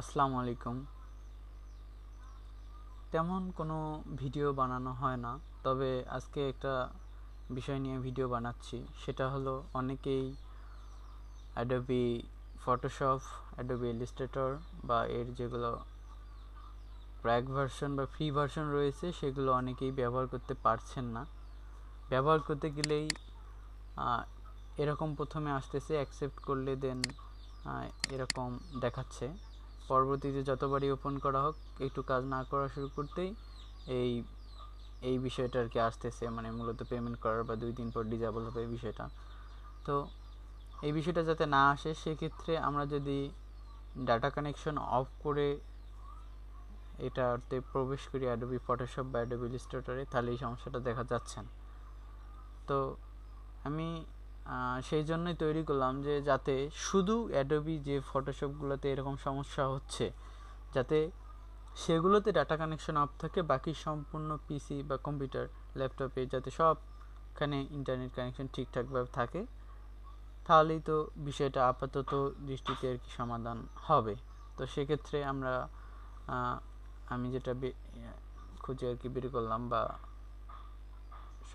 আসসালামু আলাইকুম। তেমন কোনো ভিডিও বানানো হয় না, তবে আজকে একটা বিষয় নিয়ে ভিডিও বানাচ্ছি। সেটা হলো অনেকেই অ্যাডোবি ফটোশপ অ্যাডোবি ইলিস্ট্রেটর বা এর যেগুলো ক্র্যাক ভার্সন বা ফ্রি ভার্সন রয়েছে, সেগুলো অনেকেই ব্যবহার করতে পারছেন না। ব্যবহার করতে গেলেই এরকম প্রথমে আসতেছে অ্যাকসেপ্ট করলে দেন এরকম দেখাচ্ছে। পরবর্তীতে যতবারই ওপেন করা হোক, একটু কাজ না করা শুরু করতেই এই এই বিষয়টা আর কি আসতেছে মানে মূলত পেমেন্ট করার বা দুই দিন পর ডিজেবল হবে এই বিষয়টা। তো এই বিষয়টা যাতে না আসে, সেক্ষেত্রে আমরা যদি ডাটা কানেকশন অফ করে এটাতে প্রবেশ করি অ্যাডোবি ফটোশপ বা অ্যাডোবি ইলিস্ট্রেটরে তাহলে এই সমস্যাটা দেখা যাচ্ছে তো আমি সেই জন্যই তৈরি করলাম যে যাতে শুধু অ্যাডোবি যে ফটোশপগুলোতে এরকম সমস্যা হচ্ছে, যাতে সেগুলোতে ডাটা কানেকশন অফ থাকে, বাকি সম্পূর্ণ পিসি বা কম্পিউটার ল্যাপটপে যাতে সবখানে ইন্টারনেট কানেকশন ঠিকঠাকভাবে থাকে, তাহলেই তো বিষয়টা আপাতত দৃষ্টিতে আর কি সমাধান হবে। তো সেক্ষেত্রে আমরা আমি যেটা খুঁজে আর কি বের করলাম বা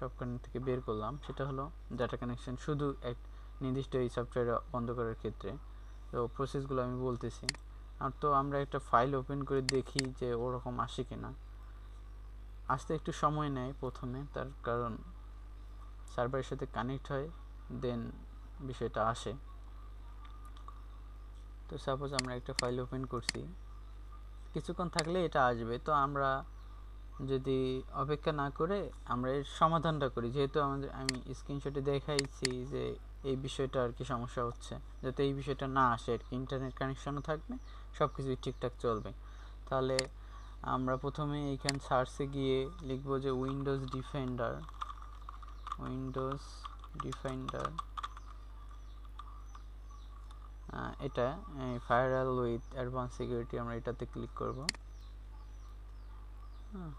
সবখান থেকে বের করলাম। সেটা হলো ডাটা কানেকশন শুধু এক নির্দিষ্ট এই সফটওয়্যার বন্ধ করার ক্ষেত্রে। তো প্রসেসগুলো আমি বলতেছি। আর তো আমরা একটা ফাইল ওপেন করে দেখি যে ওরকম আসে কিনা। আসতে একটু সময় নেয় প্রথমে, তার কারণ সার্ভারের সাথে কানেক্ট হয় দেন বিষয়টা আসে। তো সাপোজ আমরা একটা ফাইল ওপেন করছি। কিছুক্ষণ থাকলে এটা আসবে। তো আমরা যদি অপেক্ষা না করে আমরা এর সমাধানটা করি। যেহেতু আমাদের, আমি স্ক্রিনশটে দেখাইছি যে এই বিষয়টা আর কি সমস্যা হচ্ছে। যাতে এই বিষয়টা না আসে, আর কি ইন্টারনেট কানেকশনও থাকবে সব কিছুই ঠিকঠাক চলবে। তাহলে আমরা প্রথমে এইখান সার্চে গিয়ে লিখব যে উইন্ডোজ ডিফেন্ডার উইন্ডোজ ডিফেন্ডার এটা ফায়ারওয়াল উইথ অ্যাডভান্স সিকিউরিটি আমরা এটাতে ক্লিক করব। হ্যাঁ।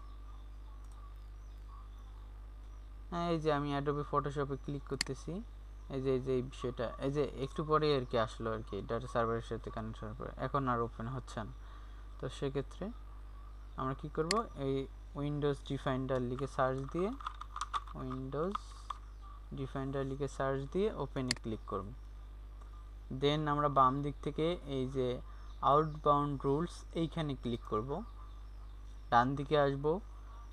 এই যে আমি অ্যাডোবি ফটোশপে ক্লিক করতেছি। এই যে এই যে, এই বিষয়টা। এই যে, একটু পরে আর কি আসলো আর কি। ডাটা সার্ভারের সাথে কানেকশন পরে। এখন আর ওপেন হচ্ছে না। তো সেক্ষেত্রে আমরা কি করব? এই উইন্ডোজ ডিফাইন্ডার লিখে সার্চ দিয়ে উইন্ডোজ ডিফাইন্ডার লিখে সার্চ দিয়ে ওপেনে ক্লিক করব। দেন আমরা বাম দিক থেকে এই যে আউটবাউন্ড রুলস এইখানে ক্লিক করব। ডান দিকে আসব।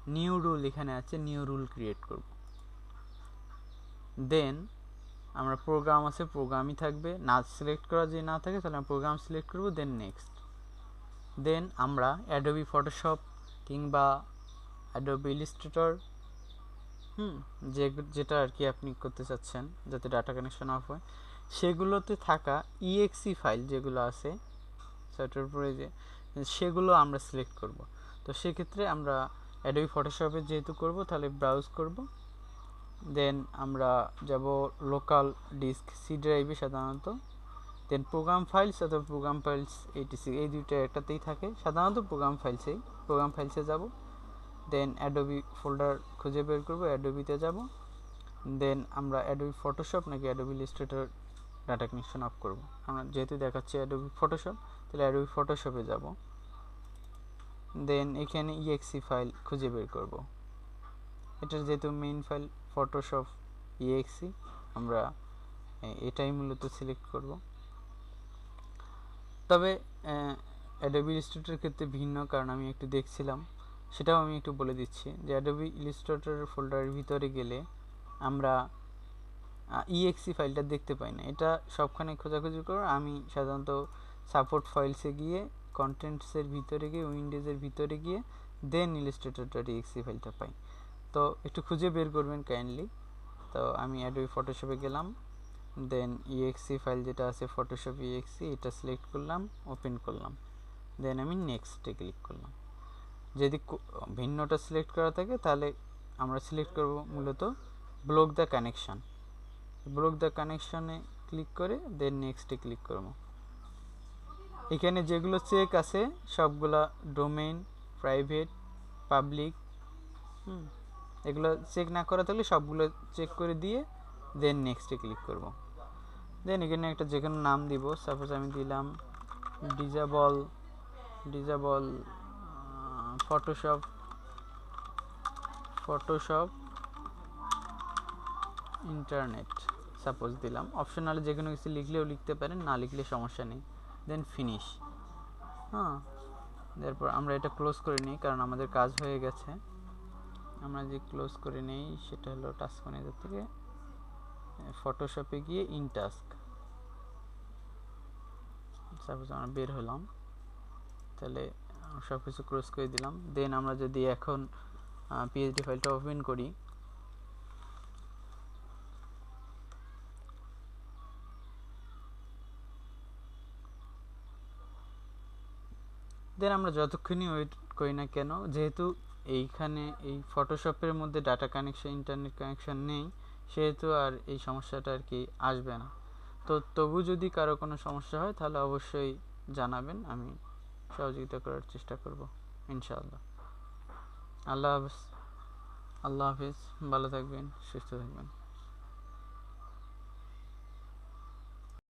নিউ রুল এখানে আছে। নিউ রুল ক্রিয়েট করব। দেন আমরা প্রোগ্রাম আছে প্রোগ্রামই থাকবে। না সিলেক্ট করা যদি না থাকে, তাহলে আমরা প্রোগ্রাম সিলেক্ট করব দেন নেক্সট দেন আমরা অ্যাডোবি ফটোশপ কিংবা অ্যাডোবি ইলিস্ট্রেটর হুম, যে, যেটা আর কি আপনি করতে চাচ্ছেন, যাতে ডাটা কানেকশন অফ হয়, সেগুলোতে থাকা ইএক্সি ফাইল যেগুলো আছে সফটওয়্যার যে, সেগুলো আমরা সিলেক্ট করব। তো সেক্ষেত্রে আমরা অ্যাডোবি ফটোশপে যেহেতু করব, তাহলে ব্রাউজ করব। দেন আমরা যাব লোকাল ডিস্ক সি ড্রাইভে সাধারণত। দেন প্রোগ্রাম ফাইলস অথবা প্রোগ্রাম ফাইলস এইটিসি এই দুইটা একটাতেই থাকে। সাধারণত প্রোগ্রাম ফাইলসেই প্রোগ্রাম ফাইলসে যাব। দেন অ্যাডোবি ফোল্ডার খুঁজে বের করব অ্যাডোবিতে যাব। দেন আমরা অ্যাডোবি ফটোশপ নাকি Adobe Illustrator data connection off করব। আমরা যেহেতু দেখাচ্ছি অ্যাডোবি ফটোশপ তাহলে অ্যাডোবি ফটোশপে যাব। দেন এখানে ইএক্সি ফাইল খুঁজে বের করব। এটার যেহেতু মেইন ফাইল ফটোশপ ইএক্সি আমরা এটাই মূলত সিলেক্ট করব। তবে অ্যাডোবি ইলিস্ট্রেটরের ক্ষেত্রে ভিন্ন, কারণ আমি একটু দেখছিলাম। সেটাও আমি একটু বলে দিচ্ছি যে অ্যাডোবি ইলিস্ট্রেটরের ফোল্ডারের ভিতরে গেলে আমরা ইএক্সি ফাইলটা দেখতে পাই না। এটা সবখানে খোঁজাখুঁজি করে আমি সাধারণত সাপোর্ট ফাইলসে গিয়ে কন্টেন্টসের ভিতরে গিয়ে উইন্ডোজের ভিতরে গিয়ে দেন ইলিস্ট্রেটর ডট ইএক্সি ফাইলটা পাই। তো একটু খুঁজে বের করবেন কাইন্ডলি তো আমি অ্যাডোবি ফটোশপে গেলাম। দেন ইএক্সি ফাইল যেটা আছে ফটোশপ ইএক্সি এটা সিলেক্ট করলাম ওপেন করলাম। দেন আমি নেক্সটে ক্লিক করলাম। যদি ভিন্নটা সিলেক্ট করা থাকে, তাহলে আমরা সিলেক্ট করব মূলত block the connection block the কানেকশানে click করে দেন নেক্সটে ক্লিক করব। এখানে যেগুলো চেক আছে, সবগুলা ডোমেইন প্রাইভেট পাবলিক হুম। এগুলো চেক না করা থাকলে সবগুলো চেক করে দিয়ে দেন নেক্সটে ক্লিক করব। দেন এখানে একটা যে কোনো নাম দিব সাপোজ আমি দিলাম disable disable Photoshop Photoshop internet suppose দিলাম। অপশনালে যে কোনো কিছু লিখলেও লিখতে পারেন, না লিখলে সমস্যা নেই। দেন ফিনিশ হ্যাঁ তারপর আমরা এটা ক্লোজ করে নিই, কারণ আমাদের কাজ হয়ে গেছে। আমরা যে ক্লোজ করে নেই, সেটা হলো টাস্ক ম্যানেজার থেকে ফটোশপে গিয়ে ইন টাস্ক সাপোজ আমরা বের হলাম, তাহলে সব কিছু ক্লোজ করে দিলাম। দেন আমরা যদি এখন পিএইচডি ফাইলটা ওপেন করি দেন আমরা যতক্ষণই ওয়েট করি না কেন, যেহেতু এইখানে এই ফটোশপের মধ্যে ডাটা কানেকশন ইন্টারনেট কানেকশন নেই, সেহেতু আর এই সমস্যাটা আর কি আসবে না। তো তবু যদি কারও কোনো সমস্যা হয়, তাহলে অবশ্যই জানাবেন, আমি সহযোগিতা করার চেষ্টা করব, ইনশাআল্লাহ। আল্লাহ হাফিজ। আল্লাহ হাফিজ। ভালো থাকবেন, সুস্থ থাকবেন।